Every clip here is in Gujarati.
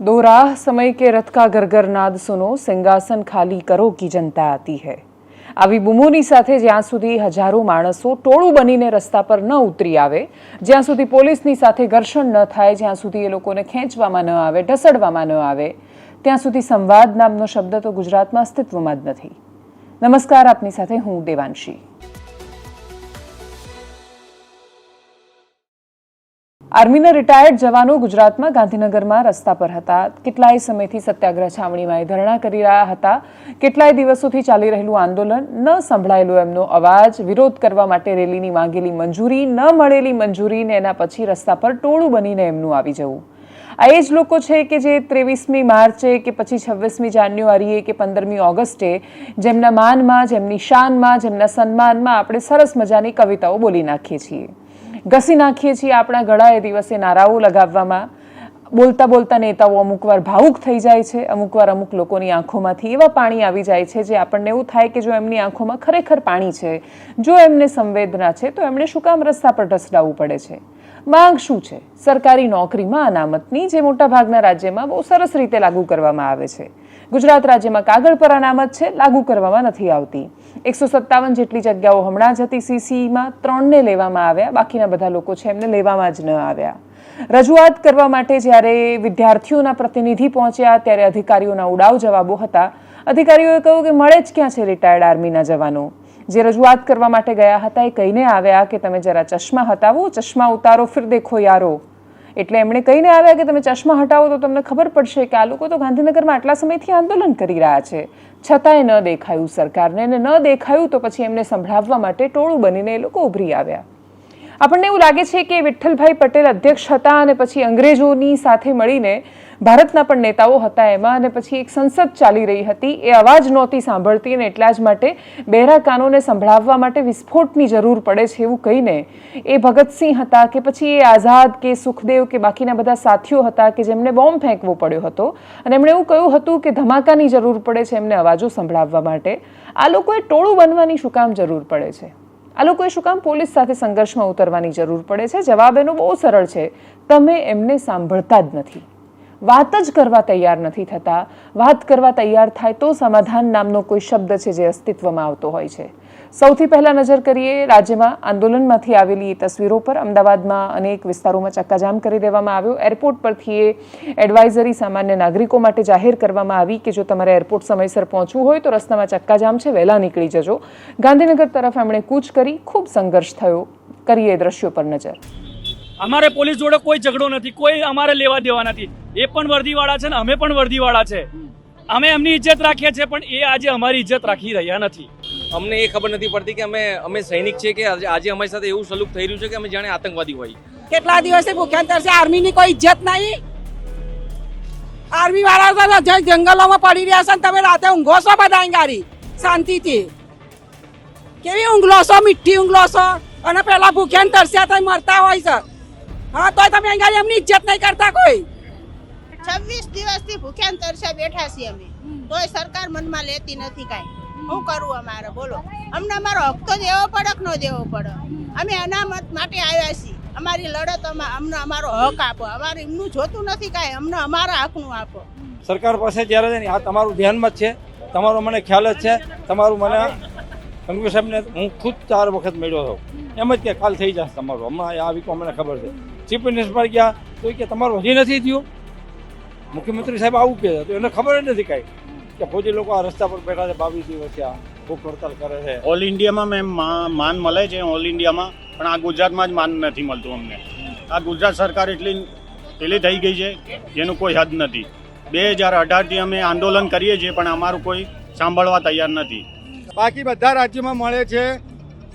दो राह समय के रथ का गरगर नाद सुनो સિંહાસન ખાલી કરો કી જનતા આતી હૈ આવી બૂમોની સાથે જ્યાં સુધી હજારો માણસો ટોળું બનીને રસ્તા પર ન ઉતરી આવે જ્યાં સુધી પોલીસની સાથે ઘર્ષણ ન થાય જ્યાં સુધી એ લોકોને ખેંચવામાં ન આવે ઢસડવામાં ન આવે ત્યાં સુધી સંવાદ નામનો શબ્દ તો ગુજરાતમાં અસ્તિત્વમાં જ નથી નમસ્કાર આપની સાથે હું દેવાંશી આર્મીના રિટાયર્ડ જવાનો ગુજરાતમાં ગાંધીનગરમાં રસ્તા પર હતા. કેટલાય સમયથી સત્યાગ્રહ છાવણીમાં એ ધરણા કરી રહ્યા હતા. કેટલાય દિવસોથી ચાલી રહેલું આંદોલન ન સંભળાયેલો એમનો અવાજ. વિરોધ કરવા માટે રેલીની માંગેલી મંજૂરી, ન મળેલી મંજૂરી ને એના પછી રસ્તા પર ટોળું બનીને એમનું આવી જવું. આ એ જ લોકો છે કે જે ત્રેવીસમી માર્ચે કે પછી છવ્વીસમી જાન્યુઆરીએ કે પંદરમી ઓગસ્ટે જેમના માનમાં, જેમની શાનમાં, જેમના સન્માનમાં આપણે સરસ મજાની કવિતાઓ બોલી નાખીએ છીએ. ઘસી નાખીએ છીએ આપણા ગળા એ દિવસે નારાઓ લગાવવામાં. બોલતા બોલતા નેતાઓ અમુકવાર ભાવુક થઈ જાય છે. અમુકવાર અમુક લોકોની આંખોમાંથી એવા પાણી આવી જાય છે જે આપણને એવું થાય કે જો એમની આંખોમાં ખરેખર પાણી છે, જો એમને સંવેદના છે, તો એમણે શું કામ રસ્તા પર ઢસડાવવું પડે છે? માંગ શું છે? સરકારી નોકરીમાં અનામતની જે મોટાભાગના રાજ્યમાં બહુ સરસ રીતે લાગુ કરવામાં આવે છે. ગુજરાત રાજ્યમાં કાગળ પર અનામત છે, લાગુ કરવામાં નથી આવતી. એકસો સત્તાવન જેટલી જગ્યાઓ હમણાં જ હતી સીસીમાં, ત્રણને લેવામાં આવ્યા. બાકીના બધા લોકો છે, એમને લેવામાં જ ન આવ્યા. રજૂઆત કરવા માટે જ્યારે વિદ્યાર્થીઓના પ્રતિનિધિ પહોંચ્યા, ત્યારે અધિકારીઓના ઉડાવ જવાબો હતા. અધિકારીઓએ કહ્યું કે મળે જ ક્યાં છે રિટાયર્ડ આર્મીના જવાનો. જે રજૂઆત કરવા માટે ગયા હતા, એ કહીને આવ્યા કે તમે જરા ચશ્મા હટાવો, ચશ્મા ઉતારો, ફિર દેખો યારો. એટલે એમણે કહીને આવ્યા કે તમે ચશ્મા હટાવો તો તમને ખબર પડશે કે આ લોકો તો ગાંધીનગરમાં આટલા સમયથી આંદોલન કરી રહ્યા છે. છતાંય ન દેખાયું સરકારને અને ન દેખાયું તો પછી એમને સંભળાવવા માટે ટોળું બનીને એ લોકો ઉભરી આવ્યા. આપણને એવું લાગે છે કે વિઠ્ઠલભાઈ પટેલ અધ્યક્ષ હતા અને પછી અંગ્રેજોની સાથે મળીને ભારતના પણ નેતાઓ હતા એમાં અને પછી એક સંસદ ચાલી રહી હતી. એ અવાજ નહોતી સાંભળતી અને એટલા જ માટે બહેરા કાનોને સંભળાવવા માટે વિસ્ફોટની જરૂર પડે છે એવું કહીને એ ભગતસિંહ હતા કે પછી એ આઝાદ કે સુખદેવ કે બાકીના બધા સાથીઓ હતા કે જેમને બોમ્બ ફેંકવો પડ્યો હતો. અને એમણે એવું કહ્યું હતું કે ધમાકાની જરૂર પડે છે એમને અવાજો સંભળાવવા માટે. આ લોકોએ ટોળું બનવાની શું કામ જરૂર પડે છે? આ લોકોએ શું કામ પોલીસ સાથે સંઘર્ષમાં ઉતરવાની જરૂર પડે છે? જવાબ એનો બહુ સરળ છે. તમે એમને સાંભળતા જ નથી. વાત જ કરવા તૈયાર નથી થતા. વાત કરવા તૈયાર થાય તો સમાધાન નામનો કોઈ શબ્દ છે જે અસ્તિત્વમાં આવતો હોય છે. સૌથી પહેલા નજર કરીએ, રાજ્યમાં આંદોલનમાંથી આવેલી તસવીરો પર અમદાવાદમાં અનેક વિસ્તારોમાં ચક્કાજામ કરી દેવામાં આવ્યો. એરપોર્ટ પરથી એ એડવાઇઝરી સામાન્ય નાગરિકો માટે જાહેર કરવામાં આવી કે જો તમારે એરપોર્ટ સમયસર પહોંચવું હોય તો રસ્તામાં ચક્કાજામ છે, વહેલા નીકળી જજો. ગાંધીનગર તરફ એમણે કૂચ કરી ખૂબ સંઘર્ષ થયો. કરીએ દ્રશ્યો પર નજર. અમારે પોલીસ જોડે કોઈ ઝઘડો નથી કોઈ અમારે લેવા દેવા નથી. એ પણ વર્દીવાળા છે ને અમે પણ વર્દીવાળા છે. અમે એમની ઇજ્જત રાખીએ છીએ પણ એ આજે અમારી ઇજ્જત રાખી રહ્યા નથી. અમને એ ખબર નથી પડતી કે અમે અમે સૈનિક છીએ કે આજે આજે અમારી સાથે એવું સલુક થઈ રહ્યું છે કે અમે જાણે આતંકવાદી હોય. કેટલા દિવસે ભૂખ્યાંતર છે? આર્મીની કોઈ ઇજ્જત નહીં? આર્મી વાળા તો જંગલોમાં પડી રહ્યા છે તમે રાતે ઊંઘો છો બધા ગાડી શાંતિથી. કેવી ઊંઘલો છો? મીઠી ઊંઘલો છો? અને પેલા ભૂખ્યાંતર તરસ્યા થઈ મરતા હોય છે. હા તોય તમે અહીંયા એમની ઇજ્જત નહીં કરતા કોઈ. છવ્વીસ દિવસથી ભૂખ્યાન તરસ્યા બેઠા છીએ અમે. તોય સરકાર મનમાં લેતી નથી કાંઈ. શું કરવું અમારે? બોલો. અમને અમારો હક તો દેવો પડે કે ન દેવો પડે? અમે અનામત માટે આવ્યા છીએ. અમારી લડત અમા- અમને અમારો હક આપો. અમારે એમનું જોતું નથી કાંઈ. અમને અમારા હકનું આપો. સરકાર પાસે જ્યારે આ તમારું ધ્યાનમાં જ છે. તમારો મને ખ્યાલ જ છે. તમારું મને કંગ્રેસ સાહેબને હું ખુદ ચાર વખત મળ્યો હતો. એમ જ કે કાલ થઈ જશે તમારું. હમણાં આ વીકો મને ખબર છે. ચીફ મિનિસ્ટર પર ગયા, તો કે તમારું હજી નથી થયું? મુખ્યમંત્રી સાહેબ આવું કહે તો એને ખબર જ નથી કાંઈ. કે ફોજી લોકો આ રસ્તા પર બેઠા છે, બાવીસ દિવસ આ ભૂખ હડતાલ કરે છે. ઓલ ઇન્ડિયામાં મેં મા- માન મળે છે ઓલ ઇન્ડિયામાં પણ આ ગુજરાતમાં જ માન નથી મળતું અમને. આ ગુજરાત સરકાર એટલી પેલી થઈ ગઈ છે, જેનું કોઈ હદ નથી. બે હજાર અઢારથી અમે આંદોલન કરીએ છીએ, પણ અમારું કોઈ સાંભળવા તૈયાર નથી. બાકી બધા રાજ્યોમાં મળે છે.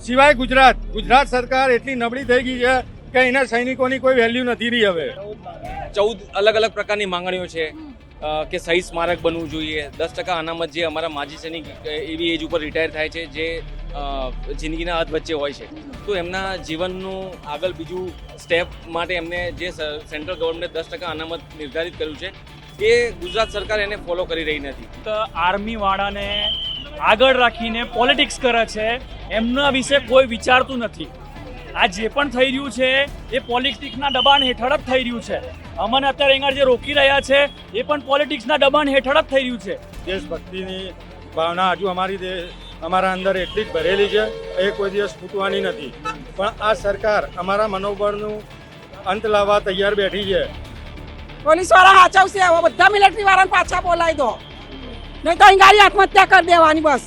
સિવાય ગુજરાત. ગુજરાત સરકાર એટલી નબળી થઈ ગઈ છે કે એના સૈનિકોની કોઈ વેલ્યુ નથી રહી હવે. ચૌદ અલગ અલગ પ્રકારની માંગણીઓ છે કે સહી સ્મારક બનવું જોઈએ. દસ ટકા અનામત જે અમારા માજી સૈનિક એવી એજ ઉપર રિટાયર થાય છે જે જિંદગીના હાથ વચ્ચે હોય છે. તો એમના જીવનનું આગળ બીજું સ્ટેપ માટે એમને જે સેન્ટ્રલ ગવર્મેન્ટે દસ ટકા અનામત નિર્ધારિત કર્યું છે એ ગુજરાત સરકાર એને ફોલો કરી રહી નથી. તો આર્મી વાળાને આગળ રાખીને પોલિટિક્સ કરે છે એમના વિશે કોઈ વિચારતું નથી. આ જે પણ થઈ રહ્યું છે એ પોલિટિક્સના દબાણ હેઠળ જ થઈ રહ્યું છે. અમને અત્યારે અહીંયા જે રોકી રહ્યા છે એ પણ પોલિટિક્સના દબાણ હેઠળ જ થઈ રહ્યું છે. દેશભક્તિની ભાવના હજુ અમારી અમારા અંદર એટલી જ ભરેલી છે એ કોઈ દિવસ ફૂટવાની નથી. પણ આ સરકાર અમારા મનોબળનું અંત લાવવા તૈયાર બેઠી છે. પોલીસવાળા હાચવશે બધા મિલિટરી વાળાને પાછા બોલાવી દો. નહીં તો અહીં ગાડી આત્મહત્યા કરી દેવાની બસ.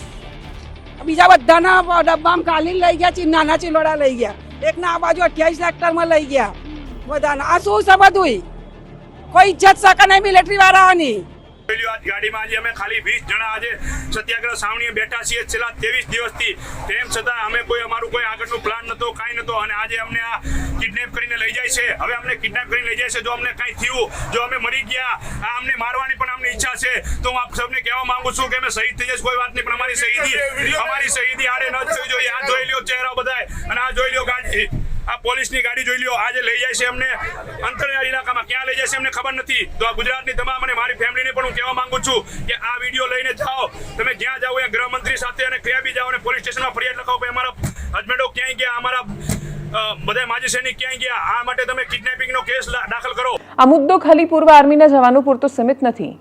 બીજા બધાના ડબ્બામાં કાલીન લઈ ગયા, ચી નાના ચિલોડા લઈ ગયા. એકના આ બાજુ અઠ્યાવીસ સેક્ટરમાં લઈ ગયા. બધાના. આ શું છે બધું કોઈ ઇજ્જત શકે નહીં મિલિટરી વાળાની. લઈ જાય છે. હવે અમને કિડનેપ કરીને લઈ જાય છે. અમને કાંઈ થયું, જો અમે મરી ગયા, આ અમને મારવાની પણ અમને ઈચ્છા છે, તો હું આપ સૌને કહેવા માંગુ છું કે અમે શહીદ થઈ જશે કોઈ વાત નહીં પણ અમારી શહીદી અમારી શહીદી આડે ન જોઈ જોઈએ. આ જોઈ લ્યો ચહેરા બધાય અને આ જોઈ લ્યો ગાડી. આ પોલીસની ગાડી જોઈ લ્યો. આજે લઈ જાય છે અમને અંતરિયાળ ઇલાકામાં ક્યાં લઈ જાય છે અમને ખબર નથી. તો આ ગુજરાતની તમામ અને મારી ફેમિલીને પણ હું કહેવા માંગુ છું કે આ વીડિયો લઈને જાઓ. તમે જ્યાં જાઓ એ ગૃહમંત્રી સાથે અને ક્યાં બી જાઓ અને પોલીસ સ્ટેશનમાં ફરિયાદ લખાવો ભાઈ અમારા હસબન્ડો ક્યાંય ગયા, અમારા બધા માજી સૈનિક ક્યાંય ગયા. આ માટે તમે કિડનેપિંગનો કેસ દાખલ કરો. આ મુદ્દો ખાલી પૂર્વ આર્મીના જવાનો પૂરતો સીમિત નથી.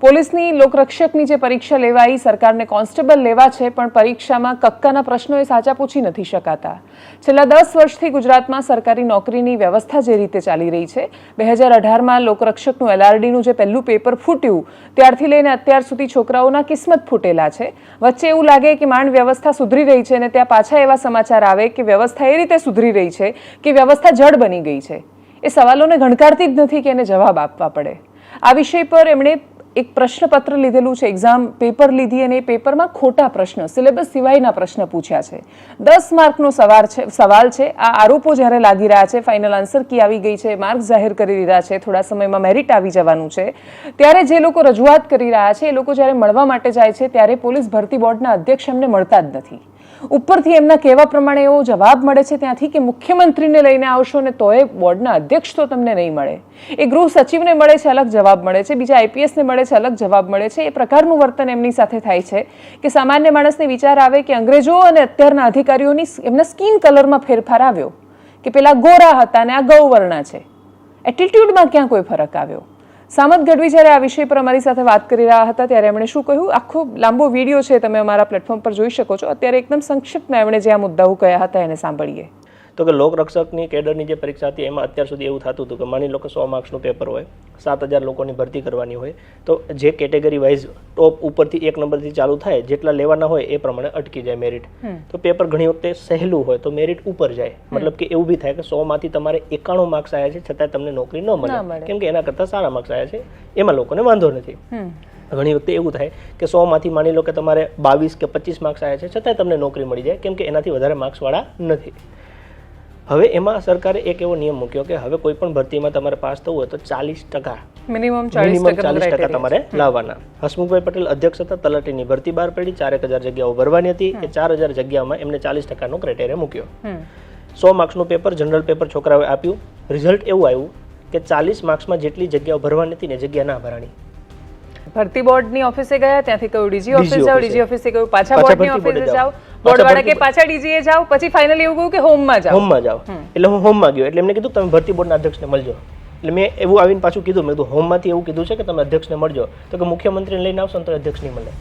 પોલીસની લોકરક્ષકની જે પરીક્ષા લેવાઈ, સરકારને કોન્સ્ટેબલ લેવા છે, પણ પરીક્ષામાં કક્કાના પ્રશ્નો એ સાચા પૂછી નથી શકાતા. છેલ્લા દસ વર્ષથી ગુજરાતમાં સરકારી નોકરીની વ્યવસ્થા જે રીતે ચાલી રહી છે, બે હજાર અઢારમાં લોકરક્ષકનું એલઆરડીનું જે પહેલું પેપર ફૂટ્યું, ત્યારથી લઈને અત્યાર સુધી છોકરાઓના કિસ્મત ફૂટેલા છે. વચ્ચે એવું લાગે કે માંડ વ્યવસ્થા સુધરી રહી છે અને ત્યાં પાછા એવા સમાચાર આવે કે વ્યવસ્થા એ રીતે સુધરી રહી છે કે વ્યવસ્થા જડ બની ગઈ છે. એ સવાલોને ગણકારતી જ નથી કે એને જવાબ આપવા પડે. આ વિષય પર એમણે એક પ્રશ્નપત્ર લીધેલું છે એક્ઝામ પેપર લીધી અને પેપરમાં ખોટા પ્રશ્ન સિલેબસ સિવાયના પ્રશ્ન પૂછ્યા છે. દસ માર્કનો સવાર છે, સવાલ છે, આ આરોપો જ્યારે લાગી રહ્યા છે ફાઇનલ આન્સર કી આવી ગઈ છે, માર્ક જાહેર કરી દીધા છે, થોડા સમયમાં મેરિટ આવી જવાનું છે, ત્યારે જે લોકો રજૂઆત કરી રહ્યા છે, એ લોકો જ્યારે મળવા માટે જાય છે, ત્યારે પોલીસ ભરતી બોર્ડના અધ્યક્ષ એમને મળતા જ નથી. ઉપરથી એમના કહેવા પ્રમાણે એવો જવાબ મળે છે ત્યાંથી કે મુખ્યમંત્રીને લઈને આવશો ને તોય બોર્ડના અધ્યક્ષ તો તમને નહીં મળે. એ ગૃહ સચિવને મળે છે, અલગ જવાબ મળે છે, બીજા આઈપીએસને મળે છે, અલગ જવાબ મળે છે. એ પ્રકારનું વર્તન એમની સાથે થાય છે કે સામાન્ય માણસને વિચાર આવે કે અંગ્રેજો અને અત્યારના અધિકારીઓની એમના સ્કીન કલરમાં ફેરફાર આવ્યો કે પેલા ગોરા હતા અને આ ગૌવર્ણા છે. એટીટ્યુડમાં ક્યાં કોઈ ફરક આવ્યો? સામત ગઢવી જ્યારે આ વિષય પર અમારી સાથે વાત કરી રહ્યા હતા, ત્યારે એમણે શું કહ્યું? આખો લાંબો વીડિયો છે, તમે અમારા પ્લેટફોર્મ પર જોઈ શકો છો. અત્યારે એકદમ સંક્ષિપ્તમાં એમણે જે આ મુદ્દાઓ કહ્યા હતા, એને સાંભળીએ. તો કે લોકરક્ષકની કેડરની જે પરીક્ષા હતી એમાં અત્યાર સુધી એવું થતું હતું કે માની લો કે સો માર્ક્સનું પેપર હોય સાત હજાર લોકોની ભરતી કરવાની હોય તો જે કેટેગરી વાઇઝ ટોપ ઉપરથી એક નંબરથી ચાલુ થાય જેટલા લેવાના હોય એ પ્રમાણે અટકી જાય મેરિટ. તો પેપર ઘણી વખતે સહેલું હોય તો મેરિટ ઉપર જાય. મતલબ કે એવું બી થાય કે સો માંથી તમારે એકાણું માર્ક્સ આવ્યા છે છતાં તમને નોકરી ન મળે. કેમ કે એના કરતાં સારા માર્ક્સ આવ્યા છે એમાં લોકોને વાંધો નથી. ઘણી વખતે એવું થાય કે સો માંથી માની લો કે તમારે બાવીસ કે પચીસ માર્ક્સ આવ્યા છે છતાંય તમને નોકરી મળી જાય કેમ કે એનાથી વધારે માર્ક્સવાળા નથી. હવે એમાં સરકારે એક એવો નિયમ મૂક્યો કે હવે કોઈ પણ ભરતીમાં તમારે પાસ થવું હોય તો ચાલીસ ટકા મિનિમમ ચાલીસ ટકા તમારે લાવવાના. હસમુખભાઈ પટેલ અધ્યક્ષ હતા તલાટીની ભરતી બહાર પડી ચારેક હજાર જગ્યાઓ ભરવાની હતી. એ ચાર હજાર જગ્યામાં એમને ચાલીસ ટકાનો ક્રાઇટેરિયા મૂક્યો. સો માર્ક્સનું પેપર જનરલ પેપર છોકરાઓએ આપ્યું. રિઝલ્ટ એવું આવ્યું કે ચાલીસ માર્ક્સમાં જેટલી જગ્યાઓ ભરવાની હતી ને જગ્યા ના ભરાણી. ભરતી બોર્ડની ઓફિસે ગયા ત્યાંથી કહ્યું ડીજી ઓફિસ જાઓ ડીજી ઓફિસે કહ્યું પાછા બોર્ડની ઓફિસે જાઓ. બોર્ડ વાળા કે પાછા ડીજીએ જાઓ પછી ફાઇનલી એવું કહ્યું કે હોમમાં જાઓ. હોમમાં જાઓ. એટલે હું હોમમાં ગયો. એટલે એમને કીધું તમે ભરતી બોર્ડના અધ્યક્ષને મળજો. એટલે મેં એવું આવીને પાછું કીધું. મેં કીધું હોમમાંથી એવું કીધું છે કે તમે અધ્યક્ષને મળજો. તો કે મુખ્યમંત્રીને લઈને આવશો ને તો અધ્યક્ષ નહીં મળે.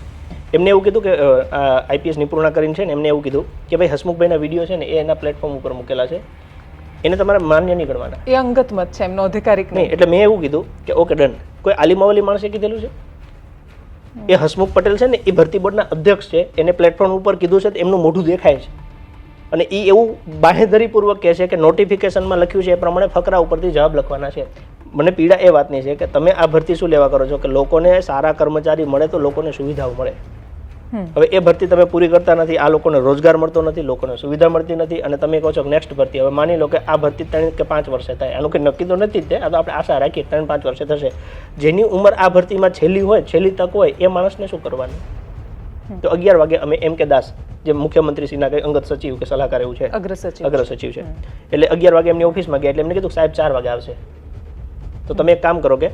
એમને એવું કીધું કે આઈપીએસ નિપુર્ણા કરીને છે ને એમને એવું કીધું કે ભાઈ હસમુખભાઈના વીડિયો છે ને એ એના પ્લેટફોર્મ ઉપર મૂકેલા છે. એને તમારે માન્ય નહીં ગણવાના. એ અંગત મત છે એમનો અધિકારિક નહીં નહીં એટલે મેં એવું કીધું કે ઓકે ડન. કોઈ આલિમાવાલી માણસે કીધેલું છે? એ હસમુખ પટેલ છે ને, એ ભરતી બોર્ડના અધ્યક્ષ છે. એને પ્લેટફોર્મ ઉપર કીધું છે એમનું મોઢું દેખાય છે. અને એ એવું બાહેધરીપૂર્વક કહે છે કે નોટિફિકેશનમાં લખ્યું છે એ પ્રમાણે ફકરા ઉપરથી જવાબ લખવાના છે. મને પીડા એ વાતની છે કે તમે આ ભરતી શું લેવા કરો છો? કે લોકોને સારા કર્મચારી મળે તો લોકોને સુવિધાઓ મળે. હવે એ ભરતી તમે પૂરી કરતા નથી આ લોકોને રોજગાર મળતો નથી લોકોને સુવિધા મળતી નથી અને તમે કહો છો કે નેક્સ્ટ ભરતી હવે માની લો કે આ ભરતી ત્રણ કે પાંચ વર્ષે થાય. આનું કંઈ નક્કી તો નથી જ તે આ તો આપણે આશા રાખીએ ત્રણ પાંચ વર્ષે થશે. જેની ઉંમર આ ભરતીમાં છેલ્લી હોય છેલ્લી તક હોય એ માણસને શું કરવાનું? તો અગિયાર વાગે અમે એમ કે દાસ જે મુખ્યમંત્રી શ્રીના કઈ અંગત સચિવ કે સલાહકાર એવું છે. અગ્ર સચિવ અગ્ર સચિવ છે. એટલે અગિયાર વાગે એમની ઓફિસમાં ગયા એટલે એમને કીધું સાહેબ ચાર વાગે આવશે. તો તમે એક કામ કરો કે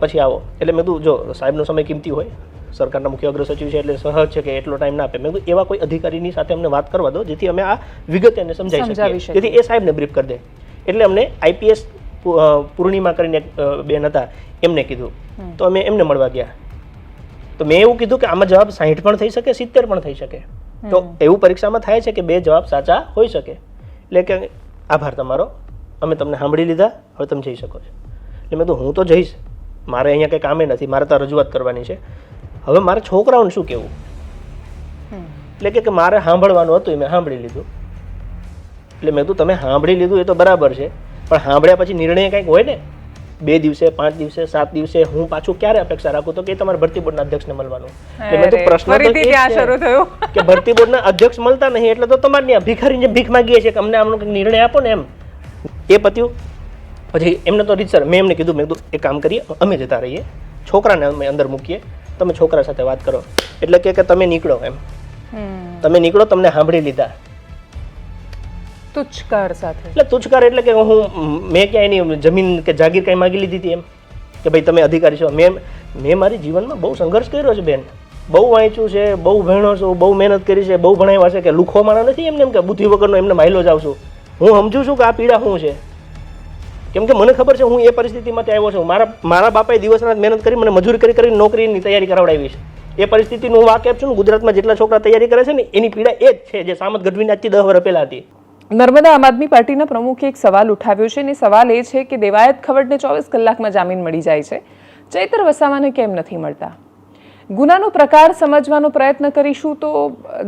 પછી આવો. એટલે મેં કીધું જો સાહેબનો સમય કિંમતી હોય સરકારના મુખ્ય અગ્ર સચિવ છે એટલે સહજ છે કે એટલો ટાઈમ ના આપે. મેં કીધું એવા કોઈ અધિકારીની સાથે અમને વાત કરવા દો જેથી અમે આ વિગત એને સમજાવી શકીએ. જેથી એ સાહેબને બ્રીફ કરી દે. એટલે અમને આઈપીએસ પૂર્ણિમા કરીને બેન હતા એમને કીધું. તો અમે એમને મળવા ગયા. તો મેં એવું કીધું કે આમાં જવાબ સાહીઠ પણ થઈ શકે સિત્તેર પણ થઈ શકે. તો એવું પરીક્ષામાં થાય છે કે બે જવાબ સાચા હોઈ શકે. એટલે કે આભાર તમારો. અમે તમને સાંભળી લીધા હવે તમે જઈ શકો છો. એટલે મેં તો હું તો જઈશ. મારે અહીંયા કંઈ કામે નથી મારે તો રજૂઆત કરવાની છે. હવે મારે છોકરાઓને શું કહેવું એટલે કે- મારે સાંભળવાનું હતું એ મેં સાંભળી લીધું. એટલે મેં કીધું તમે સાંભળી લીધું એ તો બરાબર છે પણ સાંભળ્યા પછી નિર્ણય કંઈક હોય ને? બે દિવસે પાંચ દિવસે સાત દિવસે હું પાછું ક્યારે અપેક્ષા રાખું? તો કે તમારે ભરતી બોર્ડના અધ્યક્ષને મળવાનું. એટલે તો પ્રશ્ન શરૂ થયું. કે ભરતી બોર્ડના અધ્યક્ષ મળતા નહીં એટલે તો તમારે ત્યાં ભિખારીને ભીખ માંગીએ છીએ કે અમને આમનો કંઈક નિર્ણય આપો ને એમ. એ પત્યું. પછી એમને તો રીતસર મેં એમને કીધું મેં કીધું એક કામ કરીએ અમે જતા રહીએ છોકરાને અમે અંદર મૂકીએ તમે છોકરા સાથે વાત કરો. એટલે કે કે તમે નીકળો એમ. તમે નીકળો તમને સાંભળી લીધા. તુચકાર સાથે. એટલે તુચકાર એટલે કે હું મેં ક્યાં એની જમીન કે જાગીર કાંઈ માગી લીધી હતી એમ. કે ભાઈ તમે અધિકારી છો. મેં મેં મારી જીવનમાં બહુ સંઘર્ષ કર્યો છે બેન. બહુ વાંચ્યું છે બહુ ભણ્યો છું બહુ મહેનત કરી છે બહુ ભણાવ્યા છે કે લુખો મારા નથી એમને એમ કે બુદ્ધિ વગરનો એમને માયલો જ આવશું હું સમજુ છું કે આ પીડા શું છે. કેમ કે મને ખબર છે હું એ પરિસ્થિતિમાંથી આવ્યો છું. મારા મારા બાપાએ દિવસ રાત મહેનત કરી, મને મજૂરી કરી કરી નોકરીની તૈયારી કરાવડાવી છે. એ પરિસ્થિતિનું હું વાકેફ છું ને ગુજરાતમાં જેટલા છોકરા તૈયારી કરે છે ને, એની પીડા એ જ છે જે સામત ગઢવીને આજથી દસ વર્ષ હતી. નર્મદા આમ આદમી પાર્ટીના પ્રમુખે એક સવાલ ઉઠાવ્યો છે અને સવાલ એ છે કે દેવાયત ખવડને ચોવીસ કલાકમાં જામીન મળી જાય છે. ચૈતર વસાવાને કેમ નથી મળતા? ગુનાનો પ્રકાર સમજવાનો પ્રયત્ન કરીશું તો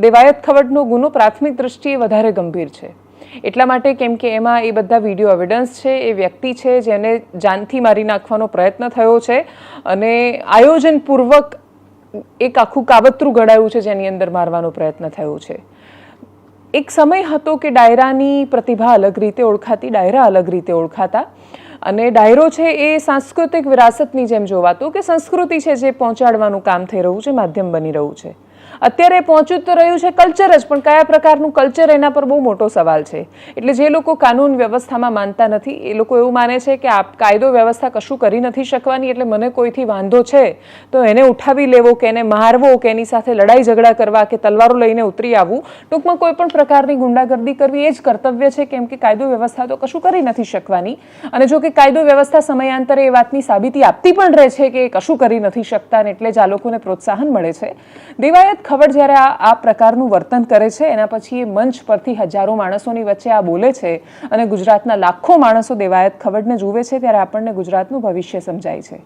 દેવાયત ખવડનો ગુનો પ્રાથમિક દ્રષ્ટિએ વધારે ગંભીર છે. એટલા માટે કેમ કે એમાં એ બધા વીડિયો એવિડન્સ છે, એ વ્યક્તિ છે જેને જાનથી મારી નાખવાનો પ્રયત્ન થયો છે અને આયોજનપૂર્વક એક આખું કાવતરું ઘડાયું છે જેની અંદર મારવાનો પ્રયત્ન થયો છે. એક સમય હતો કે ડાયરાની પ્રતિભા અલગ રીતે ઓળખાતી, ડાયરા અલગ રીતે ઓળખાતા અને ડાયરો છે એ સાંસ્કૃતિક વિરાસતની જેમ જોવાતો કે સંસ્કૃતિ છે જે પહોંચાડવાનું કામ થઈ રહ્યું છે, માધ્યમ બની રહ્યું છે. અત્યારે પહોંચ્યું તો રહ્યું છે કલ્ચર જ, પણ કયા પ્રકારનું કલ્ચર એના પર બહુ મોટો સવાલ છે. એટલે જે લોકો કાનૂન વ્યવસ્થામાં માનતા નથી, એ લોકો એવું માને છે કે આ કાયદો વ્યવસ્થા કશું કરી નથી શકવાની, એટલે મને કોઈથી વાંધો છે? તો એને ઉઠાવી લેવો કે એને મારવો કે એની સાથે લડાઈ ઝઘડા કરવા કે તલવારો લઈને ઉતરી આવવું, ટૂંકમાં કોઈ પણ પ્રકારની ગુંડાગર્દી કરવી એ જ કર્તવ્ય છે કેમ કે કાયદો વ્યવસ્થા તો કશું કરી નથી શકવાની. અને જો કે કાયદો વ્યવસ્થા સમયાંતરે એ વાતની સાબિતી આપતી પણ રહે છે કે કશું કરી નથી શકતા અને એટલે જ આ લોકોને પ્રોત્સાહન મળે છે. દેવાયત ખબર જ્યારે આ આ પ્રકારનું વર્તન કરે છે, એના પછી એ મંચ પરથી હજારો માણસોની વચ્ચે આ બોલે છે અને ગુજરાતના લાખો માણસો દેવાયત ખબરને જુએ છે, ત્યારે આપણને ગુજરાતનું ભવિષ્ય સમજાય છે.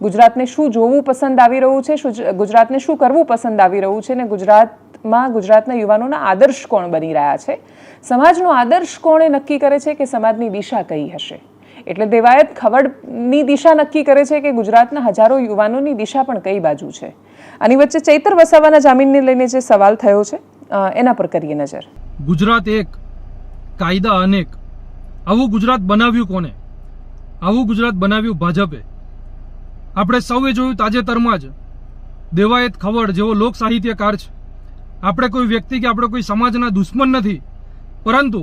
ગુજરાતને શું જોવું પસંદ આવી રહ્યું છે ગુજરાતને શું કરવું પસંદ આવી રહ્યું છે ને ગુજરાતમાં ગુજરાતના યુવાનોના આદર્શ કોણ બની રહ્યા છે? સમાજનો આદર્શ કોણ નક્કી કરે છે કે સમાજની દિશા કઈ હશે? એટલે દેવાયત ખવડની દિશા નક્કી કરે છે કે ગુજરાતના હજારો યુવાનોની દિશા પણ કઈ બાજુ છે? આની વચ્ચે ચૈતર વસાવાના જામીનને લઈને જે સવાલ થયો છે એના પર કરીએ નજર. ગુજરાત એક, કાયદા અનેક. આવું ગુજરાત બનાવ્યું કોને? આવું ગુજરાત બનાવ્યું ભાજપે. આપણે સૌએ જોયું તાજેતરમાં જ દેવાયત ખવડ જેવો લોક સાહિત્યકાર છે. આપણે કોઈ વ્યક્તિ કે આપણે કોઈ સમાજના દુશ્મન નથી. પરંતુ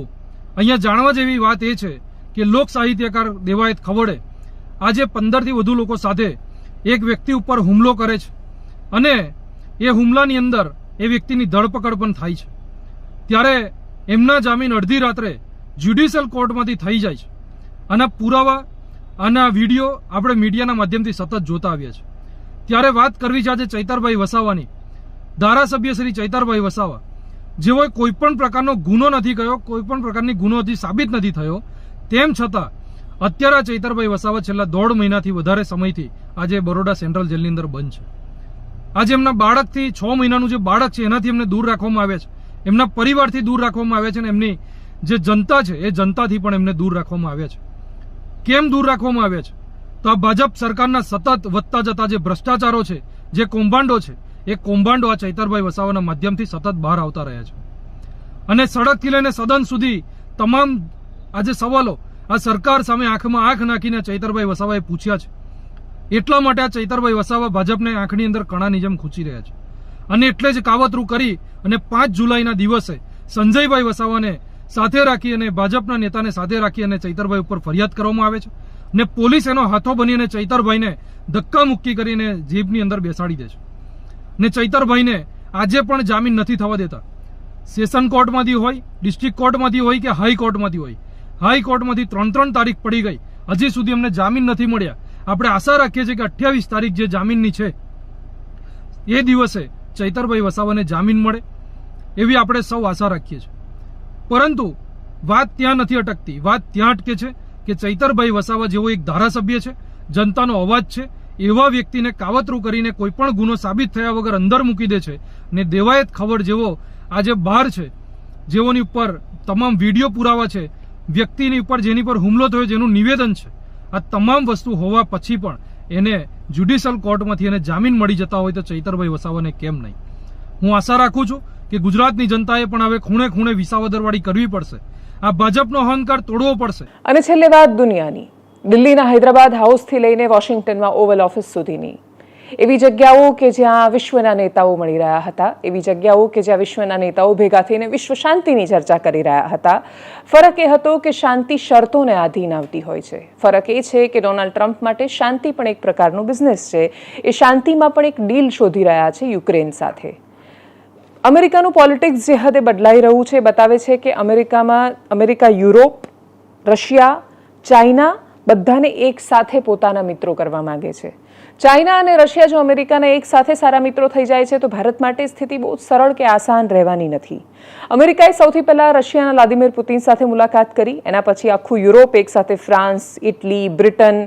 અહીંયા જાણવા જેવી વાત એ છે કે લોક સાહિત્યકાર દેવાયત ખવડે આજે પંદરથી વધુ લોકો સાથે એક વ્યક્તિ ઉપર હુમલો કરે છે અને એ હુમલાની અંદર એ વ્યક્તિની ધરપકડ પણ થાય છે. ત્યારે એમના જામીન અડધી રાત્રે જ્યુડિશિયલ કોર્ટમાંથી થઈ જાય છે. આના પુરાવા આના વીડિયો આપણે મીડિયાના માધ્યમથી સતત જોતા આવ્યા છે. ત્યારે વાત કરવી છે આજે ચૈતરભાઈ વસાવાની, ધારાસભ્ય શ્રી ચૈતરભાઈ વસાવા. જેઓએ કોઈપણ પ્રકારનો ગુનો નથી કર્યો કોઈપણ પ્રકારની ગુનો હજી સાબિત નથી થયો તેમ છતાં, અત્યારે ચૈતરભાઈ વસાવા છેલ્લા દોઢ મહિનાથી વધારે સમયથી આજે બરોડા સેન્ટ્રલ જેલની અંદર બંધ છે. આજે એમના બાળકથી છ મહિનાનું જે બાળક છે, એનાથી એમને દૂર રાખવામાં આવે છે. એમના પરિવારથી દૂર રાખવામાં આવે છે અને એમની જે જનતા છે, એ જનતાથી પણ એમને દૂર રાખવામાં આવ્યા છે. કેમ દૂર રાખવામાં આવ્યા છે? તો આ ભાજપ સરકારના સતત વધતા જતા જે ભ્રષ્ટાચારો છે, જે કૌભાંડો છે, એ કૌભાંડો આ ચૈતરભાઈ વસાવાના માધ્યમથી સતત બહાર આવતા રહ્યા છે. અને સડકથી લઈને સદન સુધી તમામ આજે સવાલો આ સરકાર સામે આંખમાં આંખ નાખીને ચૈતરભાઈ વસાવાએ પૂછ્યા છે. એટલા માટે આ ચૈતરભાઈ વસાવા ભાજપને આંખની અંદર કણાની જેમ ખૂંચી રહ્યા છે. અને એટલે જ કાવતરું કરી અને પાંચ જુલાઈના દિવસે સંજયભાઈ વસાવાને સાથે રાખી અને ભાજપના નેતાને સાથે રાખી અને ચૈતરભાઈ ઉપર ફરિયાદ કરવામાં આવે છે ને પોલીસ એનો હાથો બની અને ચૈતરભાઈને ધક્કા મુક્કી કરીને જીપની અંદર બેસાડી દે છે. ને ચૈતરભાઈને આજે પણ જામીન નથી થવા દેતા. સેશન કોર્ટમાંથી હોય, ડિસ્ટ્રિક્ટ કોર્ટમાંથી હોય કે હાઈ કોર્ટમાંથી હોય હાઈ કોર્ટમાંથી ત્રણ ત્રણ તારીખ પડી ગઈ. હજી સુધી અમને જામીન નથી મળ્યા. આપણે આશા રાખીએ છીએ કે અઠ્યાવીસ તારીખ જે જામીનની છે, એ દિવસે ચૈતરભાઈ વસાવાને જામીન મળે, એવી આપણે સૌ આશા રાખીએ છીએ. પરંતુ વાત ત્યાં નથી અટકતી. વાત ત્યાં અટકે છે કે ચૈતરભાઈ વસાવા જેવો એક ધારાસભ્ય છે, જનતાનો અવાજ છે, એવા વ્યક્તિને કાવતરું કરીને કોઈ પણ ગુનો સાબિત થયા વગર અંદર મૂકી દે છે ને દેવાયત ખબર જેવો આજે બહાર છે, જેઓની ઉપર તમામ વીડિયો પુરાવા છે વ્યક્તિની ઉપર જેની પર હુમલો થયો જેનું નિવેદન છે. આ તમામ વસ્તુ હોવા પછી પણ એને જ્યુડિશિયલ કોર્ટમાંથી એને જામીન મળી જતા હોય તો ચૈતરભાઈ વસાવાને કેમ નહીં? હું આશા રાખું છું કે ગુજરાતની જનતાએ પણ હવે ખૂણે ખૂણે વિસાવદરવાળી કરવી પડશે. આ ભાજપનો અહંકાર તોડવો પડશે. અને છેલ્લે વાત દુનિયાની. દિલ્હીના હૈદરાબાદ હાઉસથી લઈને વોશિંગ્ટનમાં ઓવલ ઓફિસ સુધીની. એવી જગ્યાઓ કે જ્યાં વિશ્વના નેતાઓ મળી રહ્યા હતા, એવી જગ્યાઓ કે જ્યાં વિશ્વના નેતાઓ ભેગા થઈને વિશ્વ શાંતિની ચર્ચા કરી રહ્યા હતા. ફરક એ હતો કે શાંતિ શરતોને આધીન આવતી હોય છે. ફરક એ છે કે ડોનાલ્ડ ટ્રમ્પ માટે શાંતિ પણ એક પ્રકારનું બિઝનેસ છે. એ શાંતિમાં પણ એક ડીલ શોધી રહ્યા છે યુક્રેન સાથે. અમેરિકાનું પોલિટિક્સ જે હદે બદલાઈ રહ્યું છે બતાવે છે કે અમેરિકામાં, અમેરિકા, યુરોપ, રશિયા, ચાઇના બધાને એક સાથે પોતાના મિત્રો કરવા માંગે છે. ચાઇના અને રશિયા જો અમેરિકાના એક સાથે સારા મિત્રો થઈ જાય છે, તો ભારત માટે સ્થિતિ બહુ સરળ કે આસાન રહેવાની નથી. અમેરિકાએ સૌથી પહેલાં રશિયાના વ્લાદિમીર પુતિન સાથે મુલાકાત કરી, એના પછી આખું યુરોપ એક સાથે ફ્રાન્સ, ઇટલી, બ્રિટન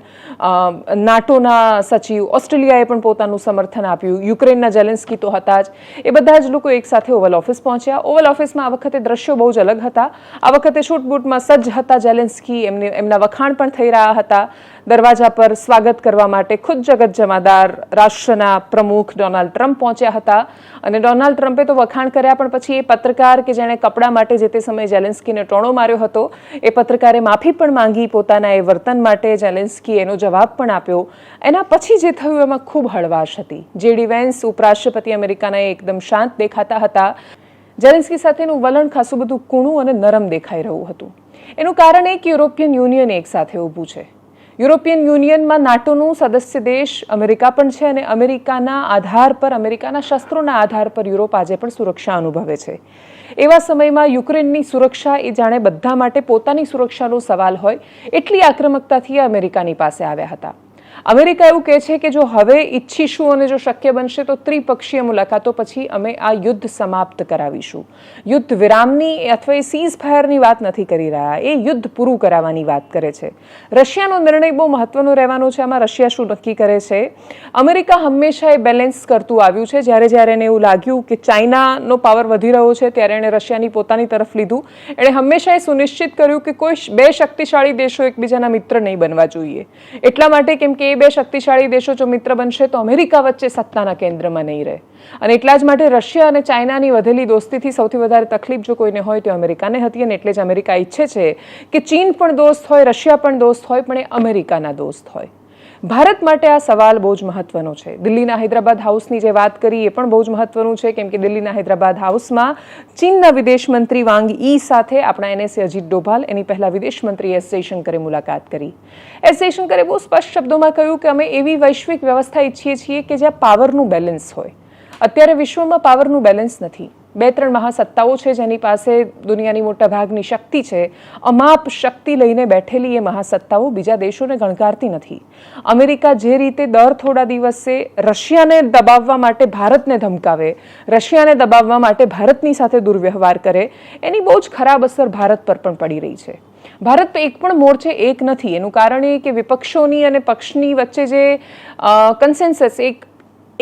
નાટોના સચિવ, ઓસ્ટ્રેલિયાએ પણ પોતાનું સમર્થન આપ્યું. યુક્રેનના જેલેન્સ્કી તો હતા જ. એ બધા જ લોકો એક સાથે ઓવલ ઓફિસ પહોંચ્યા. ઓવલ ઓફિસમાં આ વખતે દ્રશ્યો બહુ જ અલગ હતા. આ વખતે શૂટબૂટમાં સજ્જ હતા જેલેન્સ્કી એમને, એમના વખાણ પણ થઈ રહ્યા હતા. દરવાજા પર સ્વાગત કરવા માટે ખુદ જગત જમાદાર રાષ્ટ્રના પ્રમુખ ડોનાલ્ડ ટ્રમ્પ પહોંચ્યા હતા. અને ડોનાલ્ડ ટ્રમ્પે તો વખાણ કર્યા, પણ પછી એ પત્રકાર કે જેણે કપડાં માટે જે તે સમયે જેલેન્સ્કીને ટોણો માર્યો હતો, એ પત્રકારે માફી પણ માંગી, પોતાના એ વર્તન માટે જેલેન્સ્કી એનો જવાબ પણ આપ્યો. એના પછી જે થયું એમાં ખૂબ હળવાશ હતી. જેડી વેન્સ ઉપરાષ્ટ્રપતિ અમેરિકાના એકદમ શાંત દેખાતા હતા. જેલેન્સ્કી સાથેનું વલણ ખાસું બધું કૂણું અને નરમ દેખાઈ રહ્યું હતું. એનું કારણ એ કે યુરોપિયન યુનિયન એક સાથે ઊભું છે. યુરોપિયન યુનિયનમાં નાટોનું સદસ્ય દેશ અમેરિકા પણ છે અને અમેરિકાના આધાર પર, અમેરિકાના શસ્ત્રોના આધાર પર યુરોપ આજે પણ સુરક્ષા અનુભવે છે. એવા સમયમાં યુક્રેનની સુરક્ષા એ જાણે બધા માટે પોતાની સુરક્ષાનો સવાલ હોય, એટલી આક્રમકતાથી અમેરિકાની પાસે આવ્યા હતા. અમેરિકા એવું કહે છે કે જો હવે ઈચ્છીશું અને જો શક્ય બનશે તો ત્રિપક્ષીય મુલાકાતો પછી અમે આ યુદ્ધ સમાપ્ત કરાવીશું. યુદ્ધ વિરામની અથવા એ સીઝ ફાયરની વાત નથી કરી રહ્યા. એ યુદ્ધ પૂરું કરાવવાની વાત કરે છે. રશિયાનો નિર્ણય બહુ મહત્વનો રહેવાનો છે. આમાં રશિયા શું નક્કી કરે છે? અમેરિકા હંમેશા એ બેલેન્સ કરતું આવ્યું છે. જ્યારે જ્યારે એને એવું લાગ્યું કે ચાઇનાનો પાવર વધી રહ્યો છે, ત્યારે એણે રશિયાની પોતાની તરફ લીધું. એણે હંમેશા એ સુનિશ્ચિત કર્યું કે કોઈ બે શક્તિશાળી દેશો એકબીજાના મિત્ર નહીં બનવા જોઈએ. એટલા માટે કેમ કે બે શક્તિશાળી દેશો જો મિત્ર બનશે તો અમેરિકા વચ્ચે સત્તાના કેન્દ્રમાં નહીં રહે. અને એટલા જ માટે રશિયા અને ચાઇનાની વધેલી દોસ્તીથી સૌથી વધારે તકલીફ જો કોઈને હોય તો અમેરિકાને હતી અને એટલે જ અમેરિકા ઈચ્છે છે કે ચીન પણ દોસ્ત હોય, રશિયા પણ દોસ્ત હોય, પણ એ અમેરિકાના દોસ્ત હોય. ભારત માટે આ સવાલ બહુ જ મહત્વનો છે. દિલ્હીના હૈદરાબાદ હાઉસની જે વાત કરી એ પણ બહુ જ મહત્વનું છે, કેમ કે દિલ્હીના હૈદરાબાદ હાઉસમાં ચીનના વિદેશ મંત્રી વાંગ ઈ સાથે આપણા એનએસએ અજીત ડોભાલ, એની પહેલા વિદેશ મંત્રી એસ જયશંકરે મુલાકાત કરી. એસ જયશંકરે બહુ સ્પષ્ટ શબ્દોમાં કહ્યું કે અમે એવી વૈશ્વિક વ્યવસ્થા ઈચ્છીએ છીએ કે જ્યાં પાવરનું બેલેન્સ હોય. અત્યારે વિશ્વમાં પાવરનું બેલેન્સ નથી. બે ત્રણ મહાસત્તાઓ છે જેની પાસે દુનિયાની મોટા ભાગની શક્તિ છે. અમાપ શક્તિ લઈને બેઠેલી એ મહાસત્તાઓ બીજા દેશોને ગણકારતી નથી. અમેરિકા જે રીતે દર થોડા દિવસે રશિયાને દબાવવા માટે ભારતને ધમકાવે, રશિયાને દબાવવા માટે ભારતની સાથે દુર્વ્યવહાર કરે, એની બહુ જ ખરાબ અસર ભારત પર પણ પડી રહી છે. ભારત એક પણ મોરચે એક નથી. એનું કારણ એ કે વિપક્ષોની અને પક્ષની વચ્ચે જે કન્સેન્સસ એક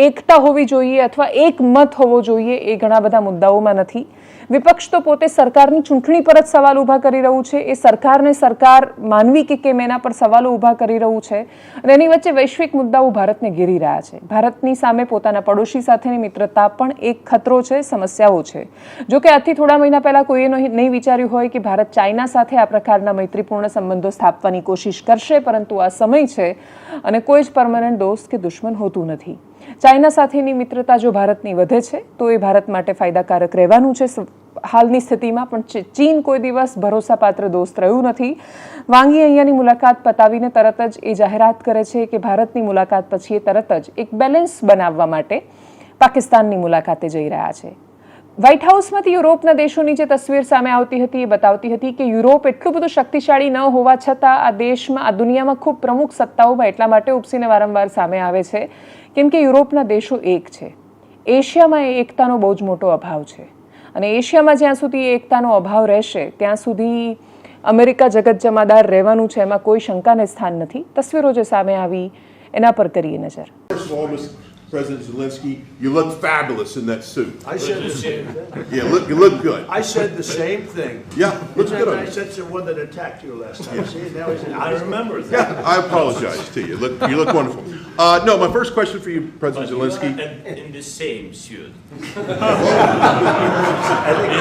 એકતા હોવી જોઈએ અથવા એક મત હોવો જોઈએ એ ઘણા બધા મુદ્દાઓમાં નથી. વિપક્ષ તો પોતે સરકારની ચૂંટણી પર જ સવાલ ઊભા કરી રહ્યું છે. એ સરકારને સરકાર માનવી કે કેમ એના પર સવાલો ઊભા કરી રહ્યું છે અને એની વચ્ચે વૈશ્વિક મુદ્દાઓ ભારતને ઘેરી રહ્યા છે. ભારતની સામે પોતાના પડોશી સાથેની મિત્રતા પણ એક ખતરો છે, સમસ્યાઓ છે. જો કે આજથી થોડા મહિના પહેલાં કોઈએ નહીં વિચાર્યું હોય કે ભારત ચાઇના સાથે આ પ્રકારના મૈત્રીપૂર્ણ સંબંધો સ્થાપવાની કોશિશ કરશે, પરંતુ આ સમય છે અને કોઈ જ પરમનન્ટ દોસ્ત કે દુશ્મન હોતું નથી. ચાઇના સાથેની મિત્રતા જો ભારતની વધે છે, તો એ ભારત માટે ફાયદાકારક રહેવાનું છે. હાલની સ્થિતિમાં પણ ચીન કોઈ દિવસ ભરોસાપાત્ર દોસ્ત રહ્યું નથી. વાંગી અહીંયાની મુલાકાત પતાવીને તરત જ એ જાહેરાત કરે છે કે ભારતની મુલાકાત પછી એ તરત જ એક બેલેન્સ બનાવવા માટે પાકિસ્તાનની મુલાકાતે જઈ રહ્યા છે. વ્હાઇટ હાઉસમાંથી યુરોપના દેશોની જે તસવીર સામે આવતી હતી, એ બતાવતી હતી કે યુરોપ એટલું બધું શક્તિશાળી ન હોવા છતાં આ દેશમાં, આ દુનિયામાં ખૂબ પ્રમુખ સત્તાઓમાં એટલા માટે ઉપસીને વારંવાર સામે આવે છે. કેમ કે યુરોપના દેશો એક છે. એશિયામાં એ એકતાનો બહુ જ મોટો અભાવ છે. અને એશિયામાં જ્યાં સુધી એકતાનો અભાવ રહેશે, ત્યાં સુધી અમેરિકા જગત જમાદાર રહેવાનું છે, એમાં કોઈ શંકાને સ્થાન નથી. તસવીરો જે સામે આવી, એના પર કરીએ નજર. First of all, Mr. President Zelensky, you look fabulous in that suit. I said the same thing. Yeah, look, you look good. I said the same thing. Yeah, looks good that on nice? you. That's the one that attacked you last time. See, now he's. I remember that. Yeah, I apologize to you. Look, you look wonderful. Uh, no, my first question for you, President Zelensky. in the same suit. you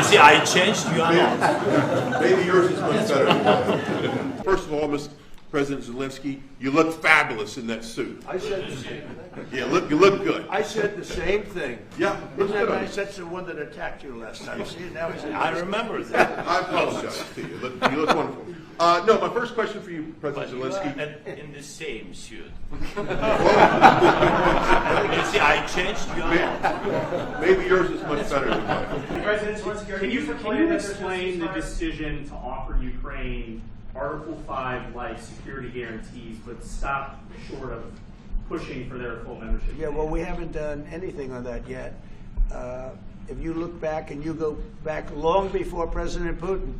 see, I changed, you are not. Maybe yours is much better. First of all, Mr. President Zelensky, you look fabulous in that suit. I said the same. thing. Yeah, look, you look good. I said the same thing. Yeah, looks Isn't that good on nice? That's the one that attacked you last time. See, now he's. I remember that. I apologize to you. Look, you look wonderful. Uh, no, my first question for you, President You are Zelensky. in the same suit. you see, I changed, you are. Maybe yours is much better than mine. President, can you, can you explain the decision to offer Ukraine Article 5 like security guarantees, but stop short of pushing for their full membership? Yeah, well, we haven't done anything on that yet. Uh, If you look back and you go back long before President Putin,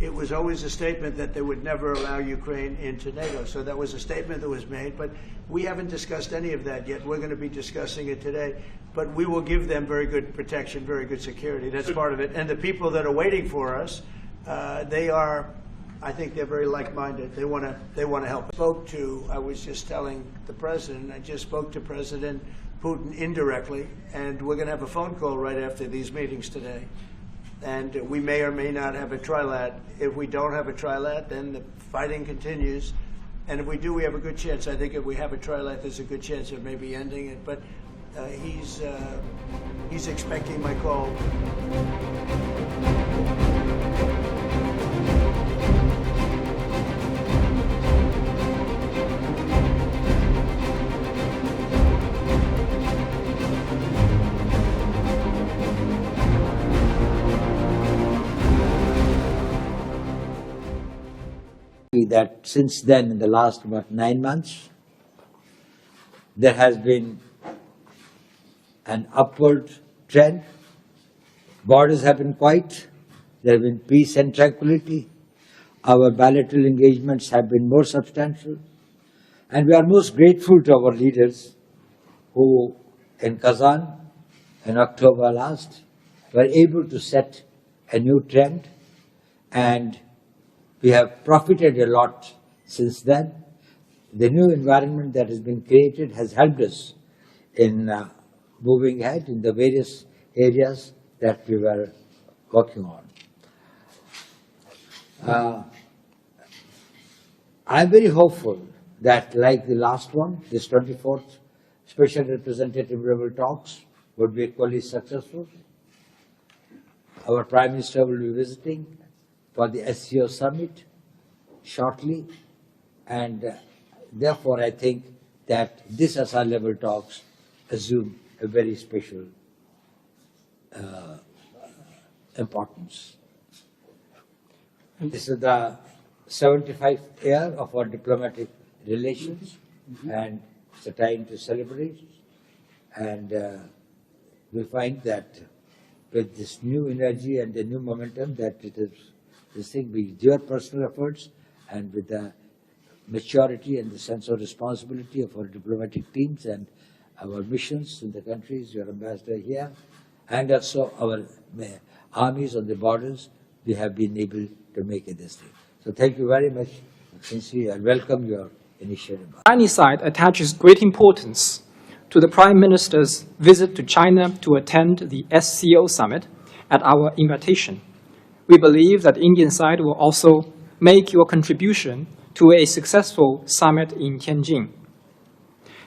it was always a statement that they would never allow Ukraine into NATO. So that was a statement that was made, but we haven't discussed any of that yet. We're going to be discussing it today. But we will give them very good protection, very good security. That's part of it. And the people that are waiting for us, uh, they are, I think they're very like-minded. They want to, they want to help. Spoke to, I was just telling the president, I just spoke to President Putin indirectly, and we're going to have a phone call right after these meetings today. And we may or may not have a trilat. If we don't have a trilat, then the fighting continues. And if we do, we have a good chance. I think if we have a trilat, there's a good chance of maybe ending it. But uh, he's uh, he's expecting my call. That since then, in the last about nine months, there has been an upward trend. Borders have been quiet. There have been peace and tranquility. Our bilateral engagements have been more substantial. And we are most grateful to our leaders who, in Kazan, in October last, were able to set a new trend and we have profited a lot since then. The new environment that has been created has helped us in uh, moving ahead in the various areas that we were working on. Uh, I'm very hopeful that, like the last one, this 24th Special Representative level talks would be equally successful. Our Prime Minister will be visiting for the SCO summit shortly, and uh, therefore I think that this SR level talks assume a very special uh, importance. This is the 75th year of our diplomatic relations, and it's a time to celebrate. And uh, we find that with this new energy and the new momentum, that it is this thing with your personal efforts and with the maturity and the sense of responsibility of our diplomatic teams and our missions in the countries, your ambassador here, and also our uh, armies on the borders, we have been able to make it this thing. So thank you very much, sincerely, and welcome your initiative. Chinese side attaches great importance to the Prime Minister's visit to China to attend the SCO summit at our invitation. We believe that Indian side will also make your contribution to a successful summit in Tianjin.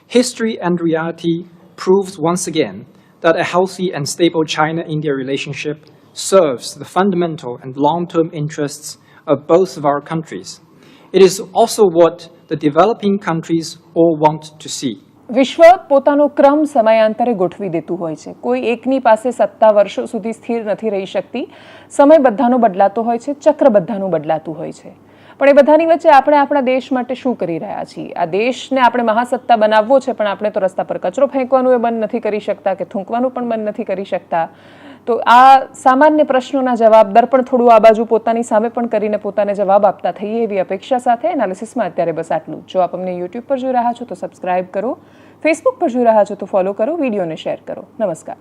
History and reality proves once again that a healthy and stable China-India relationship serves the fundamental and long-term interests of both of our countries. It is also what the developing countries all want to see. વિશ્વ પોતાનો ક્રમ સમયાંતરે ગોઠવી દેતું હોય છે. કોઈ એકની પાસે સત્તા વર્ષો સુધી સ્થિર નથી રહી શકતી. સમય બધાનો બદલાતો હોય છે, ચક્ર બધાનું બદલાતું હોય છે. પણ એ બધાની વચ્ચે આપણે આપણા દેશ માટે શું કરી રહ્યા છીએ? આ દેશને આપણે મહાસત્તા બનાવવો છે, પણ આપણે તો રસ્તા પર કચરો ફેંકવાનું એ બંધ નથી કરી શકતા કે થૂંકવાનું પણ બંધ નથી કરી શકતા. તો આ સામાન્ય પ્રશ્નોના જવાબ દર્પણ થોડું આ બાજુ પોતાની સામે પણ કરીને પોતાને જવાબ આપતા થઈએ એવી અપેક્ષા સાથે એનાલિસિસમાં અત્યારે બસ આટલું જો. આપ અમને યુટ્યુબ પર જોઈ રહ્યા છો તો સબસ્ક્રાઇબ કરો, ફેસબુક પર જોઈ રહ્યા છો તો ફોલો કરો, વિડીયોને શેર કરો. નમસ્કાર.